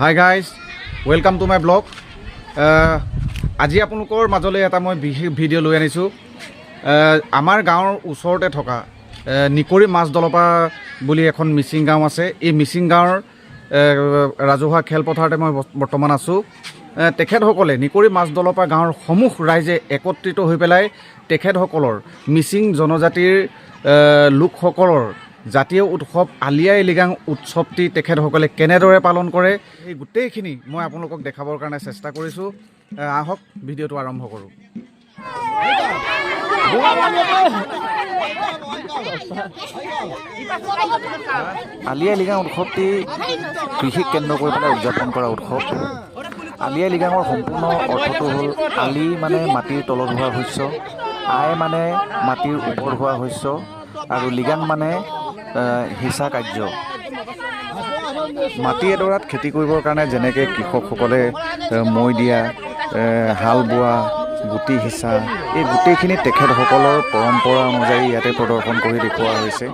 Hi guys welcome to my blog আজি আপোনালোকৰ মাজলৈ এটা মই বিশেষ ভিডিঅ' লৈ আনিছোঁ। আহ, আমাৰ গাঁৱৰ ওচৰতে থকা নিকৰি মাছ দলপা বুলি এখন মিচিং গাঁও আছে। এই মিচিং গাঁৱৰ আহ, ৰাজহুৱা খেলপথাৰতে মই বৰ্ত- বৰ্তমান আছোঁ। তেখেতসকলে নিকৰি মাছ দলপা গাঁৱৰ সমূহ ৰাইজে একত্ৰিত হৈ পেলাই তেখেতসকলৰ মিচিং জনজাতিৰ লোকসকলৰ জাতীয় উৎসৱ আই লৃগাং উৎসৱটি তেখেতসকলে কেনেদৰে পালন কৰে সেই গোটেইখিনি মই আপোনালোকক দেখাবৰ কাৰণে চেষ্টা কৰিছোঁ। আহক, ভিডিঅ'টো আৰম্ভ কৰোঁ। আই লৃগাং উৎসৱটি কৃষিক কেন্দ্ৰ কৰি পেলাই উদযাপন কৰা আলি আই লৃগাঙৰ সম্পূৰ্ণ অৰ্থটো হ'ল আলি মানে মাটিৰ তলত হোৱা শস্য, আই মানে মাটিৰ ওপৰত হোৱা শস্য, আৰু লিগাং মানে সিঁচা কাৰ্য। মাটি এডৰাত খেতি কৰিবৰ কাৰণে যেনেকৈ কৃষকসকলে মৈ দিয়া হাল বোৱা, গুটি সিঁচা, এই গোটেইখিনি তেখেতসকলৰ পৰম্পৰা অনুযায়ী ইয়াতে প্ৰদৰ্শন কৰি দেখুওৱা হৈছে।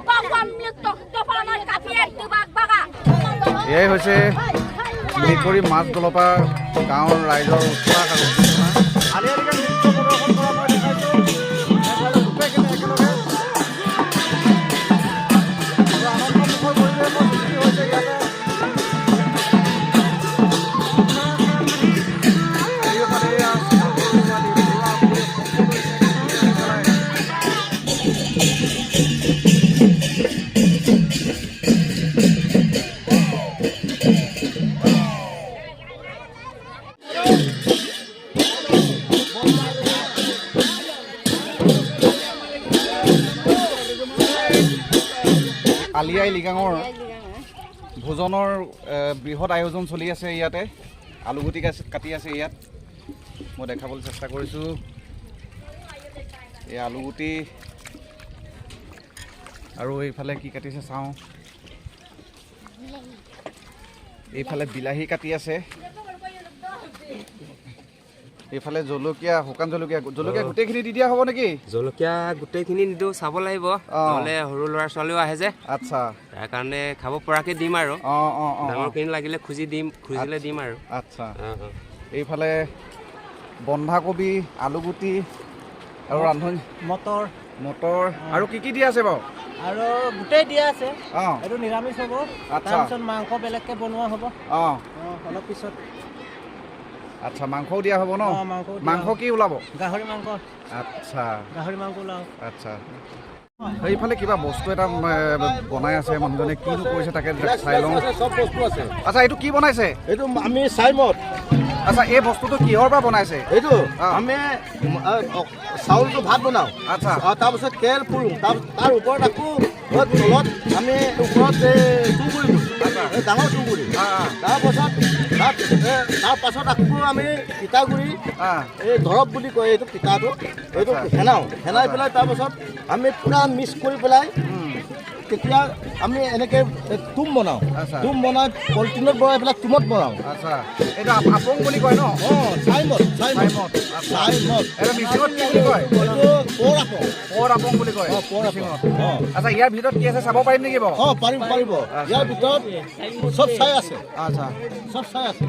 এয়াই হৈছে নিকৰি মাছ দলপা গাঁৱৰ ৰাইজৰ উৎসাহ আৰু আলি আই লৃগাঙৰ ভোজনৰ বৃহৎ আয়োজন চলি আছে ইয়াতে। আলুগুটি কাটি আছে ইয়াত। মই দেখাবলৈ চেষ্টা কৰিছোঁ। এই আলুগুটি আৰু এইফালে কি কাটিছে চাওঁ। এইফালে বিলাহী কাটি আছে। এইফালে জলকীয়া শুকান জলকীয়া জলকীয়া গোটেইখিনি দি দিয়া হ'ব নেকি? জলকীয়া গোটেইখিনি নিদিওঁ চাব লাগিব। নহ'লে সৰু ল'ৰা ছোৱালীও আহে যে। আচ্ছা। তাৰ কাৰণে খাব পৰাকৈ দিম আৰু। অঁ অঁ অঁ ডাঙৰখিনি লাগিলে খুজি দিম খুজিলে দিম আৰু। আচ্ছা। এইফালে বন্ধাকবি আলুগুটি আৰু ৰান্ধনি। মটৰ। মটৰ। আৰু কি কি দিয়া আছে বাৰু? আৰু গোটেই দিয়া আছে। অঁ। এইটো নিৰামিষ হ'ব। আচ্ছা। তাৰপিছত মাংস বেলেগকৈ বনোৱা হ'ব। অঁ অলপ পিছত। আচ্ছা মাংসও দিয়া হ'ব ন? মাংস কি ওলাব? গাহৰি মাংস। আচ্ছা। গাহৰি মাংস ওলাও আচ্ছা। সেইফালে কিবা বস্তু এটা বনাই আছে মানুহজনে কিনো কৰিছে তাকে চাই লওঁ। চব বস্তু আছে। আচ্ছা এইটো কি বনাইছে? এইটো আমি চাইমত। আচ্ছা এই বস্তুটো কিহৰ পৰা বনাইছে? এইটো আমি চাউলটো ভাত বনাওঁ। আচ্ছা। তাৰপিছত তেল পুৰোঁ। তাৰ তাৰ ওপৰত আকৌ তলত আমি ওপৰত দিওঁ। আচ্ছা। এই ডাঙৰ অঁ তাৰপাছত তাত এ, আকৌ আমি পিঠাগুৰি এই দৰৱ বুলি কয় এইটো পিঠাটো এইটো ফেনাওঁ সেনাওঁ সেনাই পেলাই তাৰপাছত আমি পূৰা মিক্স কৰি পেলাই তেতিয়া আমি এনেকৈ তুম বনাওঁ। আচ্ছা। তুম বনাই পলিথিনত ভৰাই পেলাই তুমত বনাওঁ। আচ্ছা। এইটো আপ- বুলি কয় ন? অঁ চাইমত চাইমত চাইমত আচ্ছা। এইটো মিচিঙত কি বুলি কয়? এইটো পৰ আপং পৰ আপং বুলি কয়। অঁ পৰ আপং অঁ। আচ্ছা ইয়াৰ ভিতৰত কি আছে চাব পাৰিম নেকি বাৰু? অঁ পাৰিব। পাৰিব ইয়াৰ ভিতৰত চব চাই আছে। আচ্ছা। চব চাই আছে।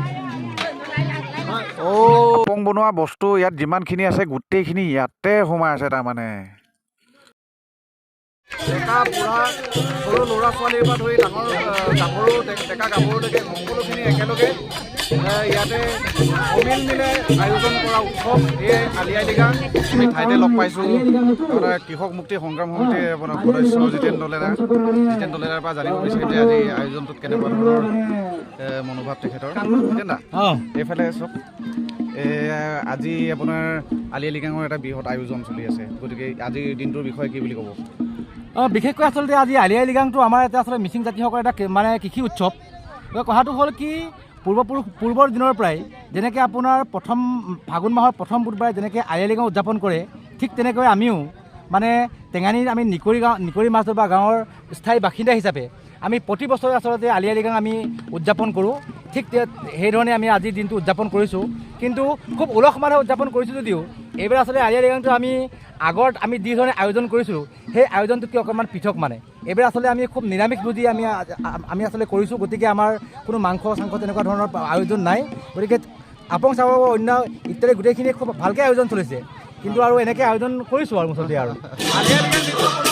অ' বনোৱা বস্তু ইয়াত যিমানখিনি আছে গোটেইখিনি ইয়াতে সোমাই আছে তাৰমানে। ডেকা বুঢ়া সৰু ল'ৰা ছোৱালীৰ পৰা ধৰি ডাঙৰ গাভৰু ডেকা গাভৰুলৈকে সকলোখিনি একেলগে ইয়াতে অমিল মিলে আয়োজন কৰা উৎসৱ এই আলি আই লৃগাং আমি ঠাইতে লগ পাইছোঁ। আপোনাৰ কৃষক মুক্তি সংগ্ৰাম সমিতিৰ আপোনাৰ সদস্য জিতেন দলেৰা। জিতেন দলেৰাৰ পৰা জানিব বিচাৰিম যে আজি আয়োজনটোত কেনেকুৱা ধৰণৰ মনোভাৱ তেখেতৰ। জিতেন দা এইফালে চাওক। এ, আজি আপোনাৰ আলি আই লৃগাঙৰ এটা বৃহৎ আয়োজন চলি আছে। গতিকে আজিৰ দিনটোৰ বিষয়ে কি বুলি ক'ব? বিশেষকৈ আচলতে আজি আলি আই লৃগাংটো আমাৰ এটা আচলতে মিচিং জাতিসকলৰ এটা মানে কৃষি উৎসৱ। কথাটো হ'ল কি, পূৰ্বপুৰুষ পূৰ্বৰ দিনৰ পৰাই যেনেকৈ আপোনাৰ প্ৰথম ফাগুন মাহৰ প্ৰথম বুধবাৰে যেনেকৈ আলি আই লৃগাং উদযাপন কৰে, ঠিক তেনেকৈ আমিও মানে টেঙানীৰ আমি নিকৰি গাঁও নিকৰি মাছ বা গাঁৱৰ স্থায়ী বাসিন্দা হিচাপে আমি প্ৰতি বছৰে আচলতে আলি আই লৃগাং আমি উদযাপন কৰোঁ। ঠিক সেইধৰণে আমি আজিৰ দিনটো উদযাপন কৰিছোঁ। কিন্তু খুব উলহ মালহে উদযাপন কৰিছোঁ যদিও, এইবাৰ আচলতে আলি আই লৃগাংটো আমি আগত আমি যিধৰণে আয়োজন কৰিছিলোঁ, সেই আয়োজনটোতকৈ অকণমান পৃথক মানে? এইবাৰ আচলতে আমি খুব নিৰামিষ বুজি আমি আমি আচলতে কৰিছোঁ, গতিকে আমাৰ কোনো মাংস, চাংস তেনেকুৱা ধৰণৰ আয়োজন নাই। গতিকে আপং চাব অন্য ইত্যাদি গোটেইখিনি খুব ভালকৈ আয়োজন চলিছে। কিন্তু আৰু এনেকৈ আয়োজন কৰিছোঁ আৰু মুঠতে আৰু।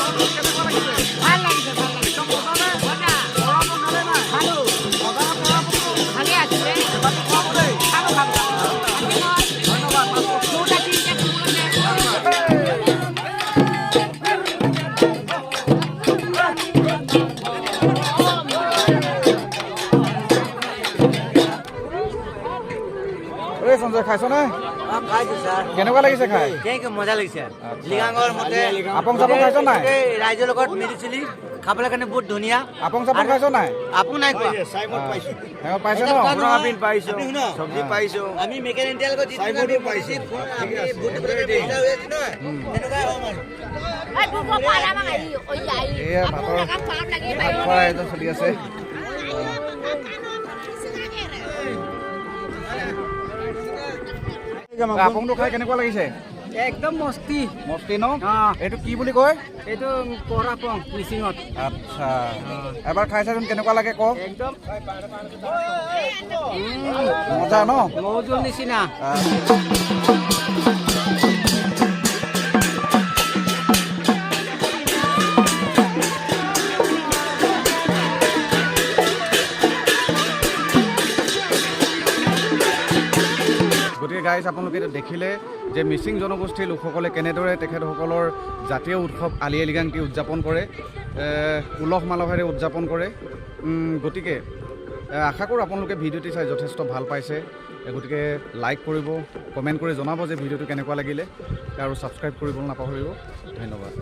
খাইছো ছাৰ। কেনেকুৱা লাগিছে খাই? কেনেকৈ মজা লাগিছে। লিগাঙৰ মতে আপং চাপং খাইছ নাই? ৰাইজৰ লগত মিলি চুলি খাবলৈ কাৰণে বহুত ধুনীয়া। আপং চাপং খাইছ নাই? আপো নাই পাইছে ন? আপুনি চব্জি পাইছোঁ। আমি মেকানিকেল লগত যিটো আপংটো খাই কেনেকুৱা লাগিছে? একদম মস্তি। মস্তি ন? এইটো কি বুলি কয়? এইটো পৰাপং মিচিঙত। আচ্ছা। এবাৰ খাই চাচোন কেনেকুৱা লাগে ক? একদম। মজা ন? মৌজোল নিচিনা। গাইজ আপোনালোকে দেখিলে যে মিচিং জনগোষ্ঠীৰ লোকসকলে কেনেদৰে তেখেতসকলৰ জাতীয় উৎসৱ আলি আই লৃগাংটি উদযাপন কৰে উলহ মালহেৰে উদযাপন কৰে। গতিকে আশা কৰোঁ আপোনালোকে ভিডিঅ'টি চাই যথেষ্ট ভালো পাইছে। গতিকে লাইক কৰিব কমেণ্ট কৰি জনাব যে ভিডিঅ'টো কেনেকুৱা লাগিলে। আৰু ছাবস্ক্ৰাইব কৰিবলৈ নাপাহৰিব। ধন্যবাদ।